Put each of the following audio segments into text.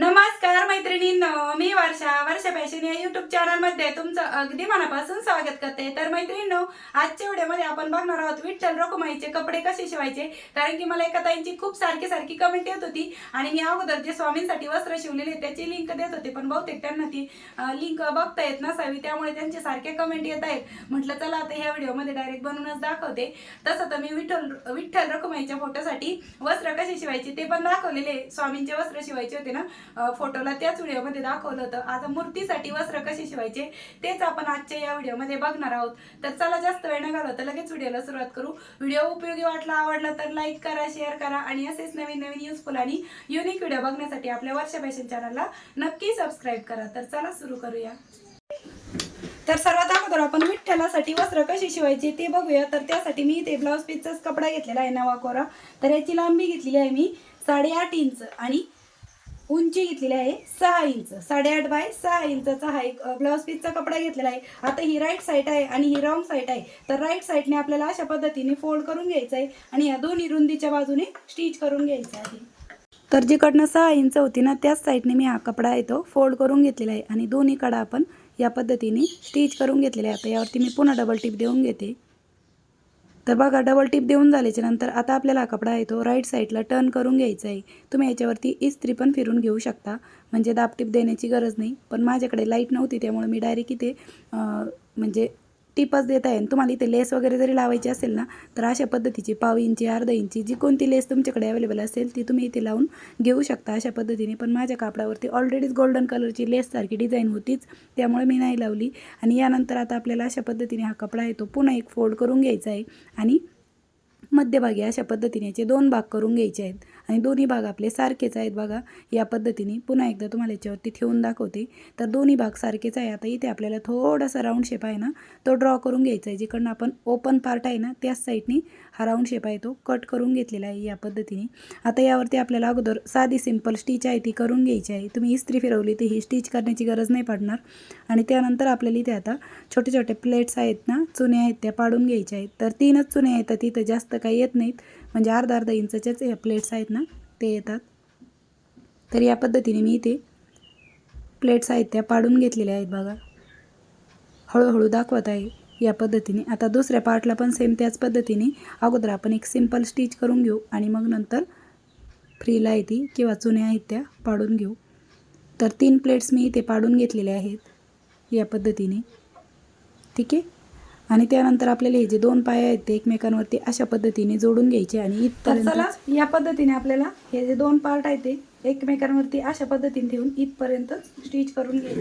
नमस्कार मैत्रिणींनो मी वर्षा. वर्षा फॅशन या युट्यूब चॅनलमध्ये तुमचं अगदी मनापासून स्वागत करते. तर मैत्रिणींनो आजच्या व्हिडिओमध्ये आपण बघणार आहोत विठ्ठल रखुमाईचे कपडे कसे शिवायचे? कारण की मला एका ताईंची खूप सारखी सारखी कमेंट येत होती आणि मी अगोदर जे स्वामींसाठी वस्त्र शिवलेले त्याची लिंक देत होते पण बहुतेक त्यांना ती लिंक बघता येत नसावी त्यामुळे त्यांचे सारखे कमेंट येत आहेत. म्हटलं चला आता ह्या व्हिडिओमध्ये डायरेक्ट बनवूनच दाखवते. तसं तर मी विठ्ठल विठ्ठल रखुमाईच्या फोटोसाठी वस्त्र कसे शिवायचे ते पण दाखवलेले स्वामींचे वस्त्र शिवायचे होते ना. फोटोला त्याच व्हिडिओमध्ये दाखवलं होतं. आता मूर्तीसाठी वस्त्र कसे शिवायचे तेच आपण आजच्या या व्हिडिओमध्ये बघणार आहोत. तर चला जास्त वेळ न घालवता लगेच व्हिडिओला सुरुवात करू. व्हिडिओ उपयोगी वाटला आवडला तर लाईक करा शेअर करा आणि असेच नवीन नवीन युजफुल आणि युनिक व्हिडिओ बघण्यासाठी आपल्या वर्षा फॅशन चॅनलला नक्की सबस्क्राईब करा. तर चला सुरू करूया. तर सर्वात अगोदर आपण विठ्ठलासाठी वस्त्र कशी शिवायची ते बघूया. तर त्यासाठी मी इथे ब्लाऊज पीसचाच कपडा घेतलेला आहे नवा कोरा. तर याची लांबी घेतलेली आहे मी साडेआठ इंच आणि उंची घेतलेली आहे सहा इंच. साडेआठ बाय सहा इंचचा हा एक ब्लाऊज पीसचा कपडा घेतलेला आहे. आता ही राईट साईड आहे आणि ही रॉंग साईड आहे. तर राईट साईडने आपल्याला अशा पद्धतीने फोल्ड करून घ्यायचं आहे आणि या दोन्ही रुंदीच्या बाजूने स्टिच करून घ्यायचं आहे. तर जिकडनं सहा इंच होती ना त्याच साईडने मी हा कपडा आहे तो फोल्ड करून घेतलेला आहे. आणि दोन्ही कडा आपण या पद्धतीने स्टिच करून घेतलेला आहे. आता यावरती मी पुन्हा डबल टिप देऊन घेते. तर बघा डबल टिप देऊन झाल्याच्यानंतर आता आपल्याला हा कपडा आहे तो राईट साईडला टर्न करून घ्यायचा आहे. तुम्ही याच्यावरती इस्त्री पण फिरून घेऊ शकता. म्हणजे दाबटीप देण्याची गरज नाही. पण माझ्याकडे लाइट नव्हती त्यामुळे मी डायरेक्ट इथे म्हणजे टिपच देत आहे. तुम्हाला इथे लेस वगैरे जरी लावायची असेल ना तर अशा पद्धतीची पाव इंची अर्धा इंची जी कोणती लेस तुमच्याकडे अवेलेबल असेल ती तुम्ही इथे लावून घेऊ शकता अशा पद्धतीने. पण माझ्या कापडावरती ऑलरेडीच गोल्डन कलरची लेससारखी डिझाईन होतीच त्यामुळे मी नाही लावली. आणि यानंतर आता आपल्याला अशा पद्धतीने हा कपडा आहे तो पुन्हा एक फोल्ड करून घ्यायचा आहे. आणि मध्यभागी अशा पद्धतीने याचे दोन भाग करून घ्यायचे आहेत. आणि दोन्ही भाग आपले सारखेच आहेत बघा. या पद्धतीने पुन्हा एकदा तुम्हाला याच्यावरती ठेवून दाखवते. तर दोन्ही भाग सारखेच आहे. आता इथे आपल्याला थोडासा राऊंड शेप आहे ना तो ड्रॉ करून घ्यायचा आहे. जिकडनं आपण ओपन पार्ट आहे ना त्याच साईडनी हा राऊंड शेप आहे तो कट करून घेतलेला आहे या पद्धतीने. आता यावरती आपल्याला अगोदर साधी सिंपल स्टिच आहे ती करून घ्यायची आहे. तुम्ही इस्त्री फिरवली तर ही स्टिच करण्याची गरज नाही पडणार. आणि त्यानंतर आपल्याला इथे आता छोटे छोटे प्लेट्स आहेत ना चुने आहेत त्या पाडून घ्यायच्या आहेत. तर तीनच चुने आहेत तिथं जास्त काही येत नाहीत. म्हणजे अर्धा अर्धा इंचाच्याच या प्लेट्स आहेत ना ते येतात. तर या पद्धतीने मी इथे प्लेट्स आहेत त्या पाडून घेतलेल्या आहेत बघा. हळूहळू दाखवत आहे या पद्धतीने. आता दुसऱ्या पार्टला पण सेम त्याच पद्धतीने अगोदर आपण एक सिंपल स्टिच करून घेऊ आणि मग नंतर फ्रीला आहे ती किंवा चुन्या आहेत त्या पाडून घेऊ. तर तीन प्लेट्स मी इथे पाडून घेतलेल्या आहेत या पद्धतीने. ठीक आहे? आणि त्यानंतर आपल्याला हे जे दोन पाय आहेत ते एकमेकांवरती अशा पद्धतीने जोडून घ्यायचे आणि इथपर्यंत या पद्धतीने आपल्याला हे जे दोन पार्ट आहेत ते एकमेकांवरती अशा पद्धतीने ठेवून इथपर्यंत स्टिच करून घ्यायचे.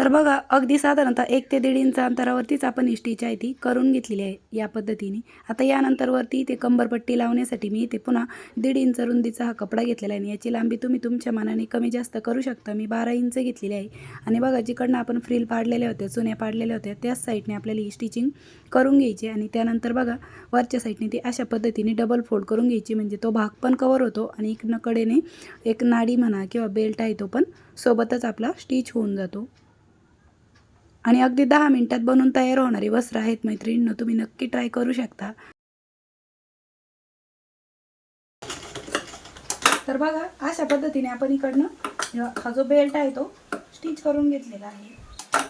तर बघा अगदी साधारणतः एक ते दीड इंच अंतरावरतीच आपण ही स्टिच आहे ती करून घेतलेली आहे या पद्धतीने. आता यानंतरवरती ते कंबरपट्टी लावण्यासाठी मी इथे पुन्हा दीड इंच रुंदीचा हा कपडा घेतलेला आहे आणि याची लांबी तुम्ही तुमच्या मनाने कमी जास्त करू शकता. मी बारा इंच घेतलेली आहे आणि बघा जिकडनं आपण फ्रील पाडलेल्या होत्या चुन्या पाडलेल्या होत्या त्याच साईडने आपल्याला ही स्टिचिंग करून घ्यायची आणि त्यानंतर बघा वरच्या साईडने ती अशा पद्धतीने डबल फोल्ड करून घ्यायची म्हणजे तो भाग पण कवर होतो आणि इकडनं कडेने एक नाडी म्हणा किंवा बेल्ट आहे तो पण सोबतच आपला स्टिच होऊन जातो. आणि अगदी दहा मिनिटात बनून तयार होणारी वस्त्र आहेत मैत्रिणींनो तुम्ही नक्की ट्राय करू शकता. तर बघा अशा पद्धतीने आपण इकडनं हा जो बेल्ट आहे तो स्टिच करून घेतलेला आहे.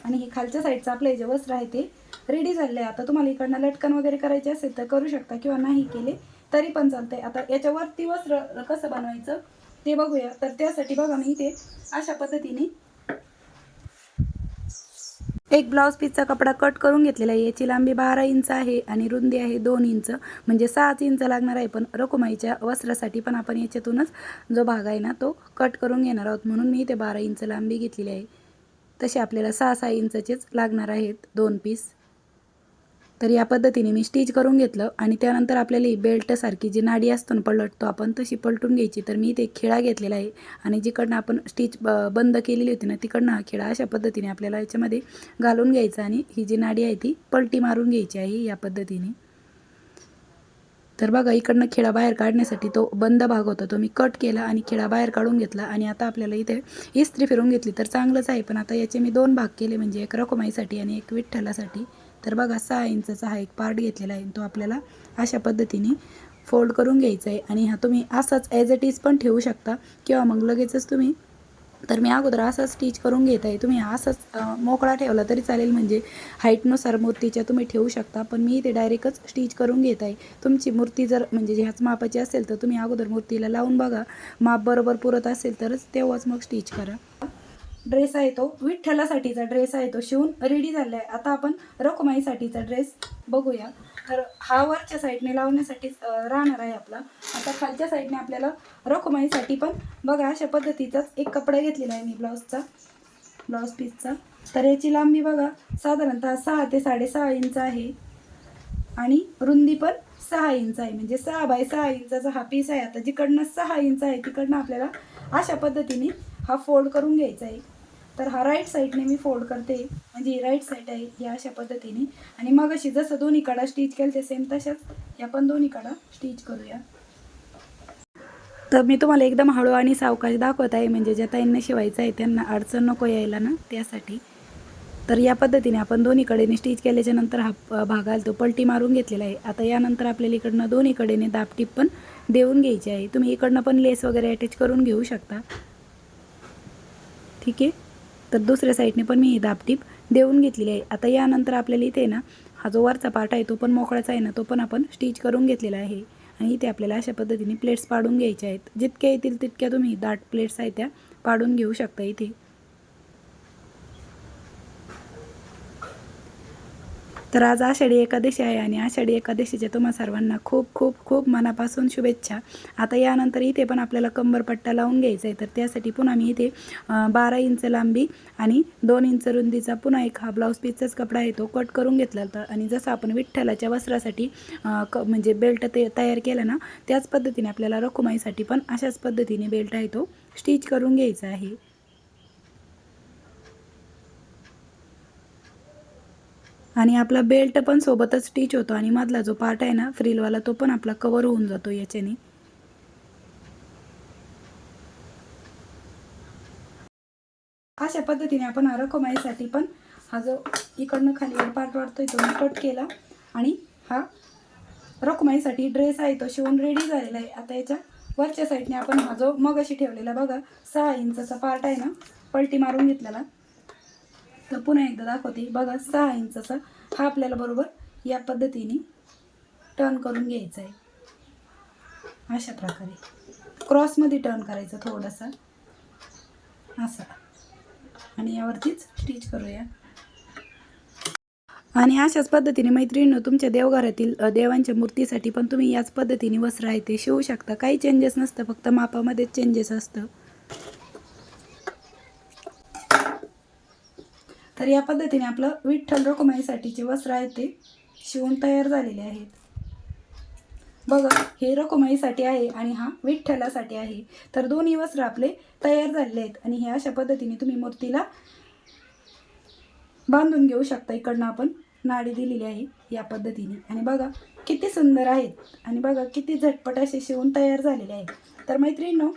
आणि हे खालच्या साईडचं आपलं हे जे वस्त्र आहे ते रेडी झालेलं आहे आता तुम्हाला इकडनं लटकन वगैरे करायचे असेल तर करू शकता किंवा नाही केले तरी पण चालतंय. आता याच्यावरती वस्त्र कसं बनवायचं ते बघूया. तर त्यासाठी बघा मी इथे अशा पद्धतीने एक ब्लाऊज पीसचा कपडा कट करून घेतलेला आहे. याची लांबी बारा इंच आहे आणि रुंदी आहे दोन इंच म्हणजे सहाच इंच लागणार आहे. पण रकुमाईच्या वस्त्रासाठी पण आपण याच्यातूनच जो भाग आहे ना तो कट करून घेणार आहोत. म्हणून मी इथे बारा इंच लांबी घेतलेली आहे. तसे आपल्याला सहा सहा इंचचेच लागणार आहेत दोन पीस तर या पद्धतीने मी स्टिच करून घेतलं आणि त्यानंतर आपल्याला ही बेल्टसारखी जी नाडी असतो ना पलटतो आपण तशी पलटून घ्यायची. तर मी इथे खिळा घेतलेला आहे आणि जिकडनं आपण स्टिच ब बंद केलेली होती ना तिकडनं हा खिळा अशा पद्धतीने आपल्याला याच्यामध्ये घालून घ्यायचा आणि ही जी नाडी आहे ती पलटी मारून घ्यायची आहे या पद्धतीने. तर बघा इकडनं खिळा बाहेर काढण्यासाठी तो बंद भाग होता तो मी कट केला आणि खिळा बाहेर काढून घेतला आणि आता आपल्याला इथे इस्त्री फिरून घेतली. तर चांगलंच आहे पण आता याचे मी दोन भाग केले म्हणजे एक रकुमाईसाठी आणि एक विठ्ठलासाठी. तर बघा सहा इंचाचा हा एक पार्ट घेतलेला आहे. तो आपल्याला अशा पद्धतीने फोल्ड करून घ्यायचा आहे. आणि हा तुम्ही असाच ॲज इट इज पण ठेवू शकता. किंवा मग लगेचच तुम्ही तर मी अगोदर असंच स्टिच करून घेत आहे. तुम्ही असंच मोकळा ठेवला तरी चालेल. म्हणजे हाईटनुसार मूर्तीच्या तुम्ही ठेवू शकता. पण मी इथे डायरेक्टच स्टिच करून घेत आहे. तुमची मूर्ती जर म्हणजे ह्याच मापाची असेल तर तुम्ही अगोदर मूर्तीला लावून बघा. माप बरोबर पुरत असेल तरच तेव्हाच मग स्टिच करा. ड्रेस आहे तो. विठ्ठलासाठीचा ड्रेस आहे तो. शिवून रेडी झाला आहे आता आपण रखुमाईसाठीचा ड्रेस बघूया. तर हा वरच्या साईडने लावण्यासाठीच राहणार आहे आपला. आता खालच्या साईडने आपल्याला रखुमाईसाठी पण बघा अशा पद्धतीचाच एक कपडा घेतलेला आहे मी ब्लाऊजचा ब्लाऊज पीसचा तर याची लांबी बघा. साधारणतः सहा ते साडेसहा इंच आहे. आणि रुंदी पण सहा इंच आहे. म्हणजे सहा बाय सहा इंचाचा हा पीस आहे. आता जिकडनं सहा इंच आहे तिकडनं आपल्याला अशा पद्धतीने हा फोल्ड करून घ्यायचा आहे. तर हा राईट साईडने मी फोल्ड करते. म्हणजे ही राईट साईड आहे या अशा पद्धतीने. आणि मग अशी जसं दोन्ही कडा स्टिच केलं ते सेम तशाच या पण दोन्ही कडा स्टिच करूया. तर मी तुम्हाला एकदम हळू आणि सावकाश दाखवत आहे. म्हणजे ज्या ताईंना शिवायचं आहे त्यांना अडचण नको यायला ना त्यासाठी. तर या पद्धतीने आपण दोन्ही कडेने स्टिच केल्याच्यानंतर हा प- तो पलटी मारून घेतलेला आहे. आता यानंतर आपल्याला इकडनं दोन्ही कडेने दापटीप पण देऊन घ्यायची आहे. तुम्ही इकडनं पण लेस वगैरे अटॅच करून घेऊ शकता. ठीक आहे? तर दुसऱ्या साईडने पण मी ही दापटीप देऊन घेतलेली आहे. आता यानंतर आपल्याला इथे ना हा जो वरचा पार्ट आहे तो पण मोकळाचा आहे ना तो पण आपण स्टिच करून घेतलेला आहे. आणि इथे आपल्याला अशा पद्धतीने प्लेट्स पाडून घ्यायच्या आहेत. जितक्या येतील तितक्या तुम्ही दाट प्लेट्स आहेत त्या पाडून घेऊ शकता इथे. तर आज आषाढी एकादशी आहे आणि आषाढी एकादशीच्या तुम्हा सर्वांना खूप खूप खूप मनापासून शुभेच्छा. आता यानंतर इथे पण आपल्याला कंबरपट्टा लावून घ्यायचा आहे. तर त्यासाठी पुन्हा मी इथे बारा इंच लांबी आणि दोन इंच रुंदीचा पुन्हा एक हा ब्लाऊज पीसचाच कपडा आहे तो कट करून घेतला होता. आणि जसं आपण विठ्ठलाच्या वस्त्रासाठी क म्हणजे बेल्ट ते तयार केला ना त्याच पद्धतीने आपल्याला रखुमाईसाठी पण अशाच पद्धतीने बेल्ट आहे तो स्टिच करून घ्यायचा आहे. आणि आपला बेल्ट पण सोबतच स्टिच होतो आणि मधला जो पार्ट आहे ना फ्रिलवाला तो पण आपला कवर होऊन जातो याच्याने. अशा पद्धतीने आपण हा पण हा जो इकडनं खालीवर पार्ट वाढतोय तो मी कट केला. आणि हा रखमाईसाठी ड्रेस आहे तो शिवून रेडी झालेला आहे. आता याच्या वरच्या साईडने आपण हा जो मगाशी ठेवलेला बघा सहा इंचाचा पार्ट आहे ना पलटी मारून घेतलेला. तर पुन्हा एकदा दाखवते. बघा सहा इंचाचा हा आपल्याला बरोबर या पद्धतीने टर्न करून घ्यायचा आहे. अशा प्रकारे. क्रॉसमध्ये टर्न करायचं थोडंसं. असा. आणि यावरतीच स्टिच करूया. आणि अशाच पद्धतीने मैत्रिणीनं तुमच्या देवघरातील देवांच्या मूर्तीसाठी पण तुम्ही याच पद्धतीने वस्त्र आहे ते शिवू शकता. काही चेंजेस नसतं फक्त मापामध्येच चेंजेस असतं. तर या पद्धतीने आपलं विठ्ठल रखुमाईसाठीचे वस्त्र आहेत ते शिवून तयार झालेले आहेत. बघा हे रखुमाईसाठी आहे आणि हा विठ्ठलासाठी आहे. तर दोन्ही वस्त्र आपले तयार झालेले आहेत आणि हे अशा पद्धतीने तुम्ही मूर्तीला बांधून घेऊ शकता. इकडनं आपण नाडी दिलेली आहे या पद्धतीने. आणि बघा किती सुंदर आहेत. आणि बघा किती झटपट असे शिवून तयार झालेले आहेत. तर मैत्रिणींनो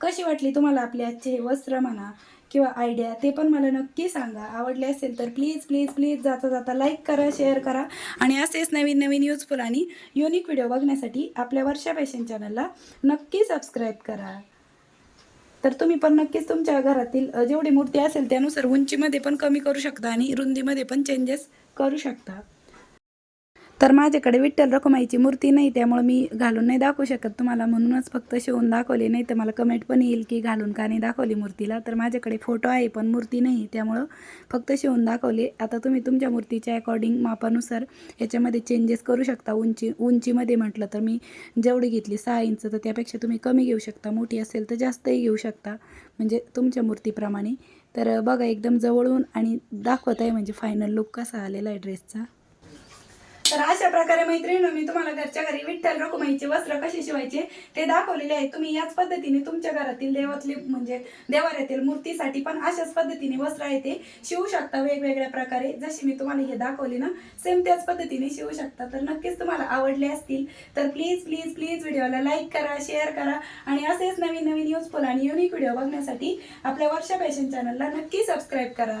कशी वाटली तुम्हाला आपले आजचे हे वस्त्र म्हणा किंवा आयडिया ते पण मला नक्की सांगा. आवडले असेल तर प्लीज प्लीज प्लीज जाता जाता लाईक करा शेअर करा. आणि असेच नवीन नवीन युजफुल आणि युनिक व्हिडिओ बघण्यासाठी आपल्या वर्षा फॅशन चॅनलला नक्की सबस्क्राईब करा. तर तुम्ही पण नक्कीच तुमच्या घरातील जेवढी मूर्ती असेल त्यानुसार उंचीमध्ये पण कमी करू शकता आणि रुंदीमध्ये पण चेंजेस करू शकता. तर माझ्याकडे विठ्ठल रखुमाईची मूर्ती नाही त्यामुळे मी घालून नाही दाखवू शकत. तुम्हाला म्हणूनच फक्त शिवून दाखवली नाही तर मला कमेंट पण येईल की घालून का नाही दाखवली मूर्तीला. तर माझ्याकडे फोटो आहे पण मूर्ती नाही त्यामुळं फक्त शिवून दाखवले. आता तुम्ही तुमच्या मूर्तीच्या अकॉर्डिंग मापानुसार याच्यामध्ये चेंजेस करू शकता. उंची उंचीमध्ये म्हटलं तर मी जेवढी घेतली सहा इंच तर त्यापेक्षा तुम्ही कमी घेऊ शकता. मोठी असेल तर जास्तही घेऊ शकता म्हणजे तुमच्या मूर्तीप्रमाणे. तर बघा एकदम जवळून आणि दाखवत आहे म्हणजे फायनल लुक कसा आलेला आहे ड्रेसचा तर अशा प्रकारे मैत्रिणी मी तुम्हाला घरच्या घरी विठ्ठल रखुमाईचे वस्त्र कसे शिवायचे ते दाखवलेले आहे. तुम्ही याच पद्धतीने तुमच्या घरातील देवातली म्हणजे देवाऱ्यातील मूर्तीसाठी पण अशाच पद्धतीने वस्त्र आहे ते शिवू शकता वेगवेगळ्या प्रकारे. जशी मी तुम्हाला हे दाखवली ना सेम त्याच पद्धतीने शिवू शकता. तर नक्कीच तुम्हाला आवडले असतील तर प्लीज प्लीज प्लीज व्हिडिओला लाईक करा शेअर करा. आणि असेच नवीन नवीन युजफुल आणि युनिक व्हिडिओ बघण्यासाठी आपल्या वर्षा फॅशन चॅनलला नक्की सबस्क्राईब करा.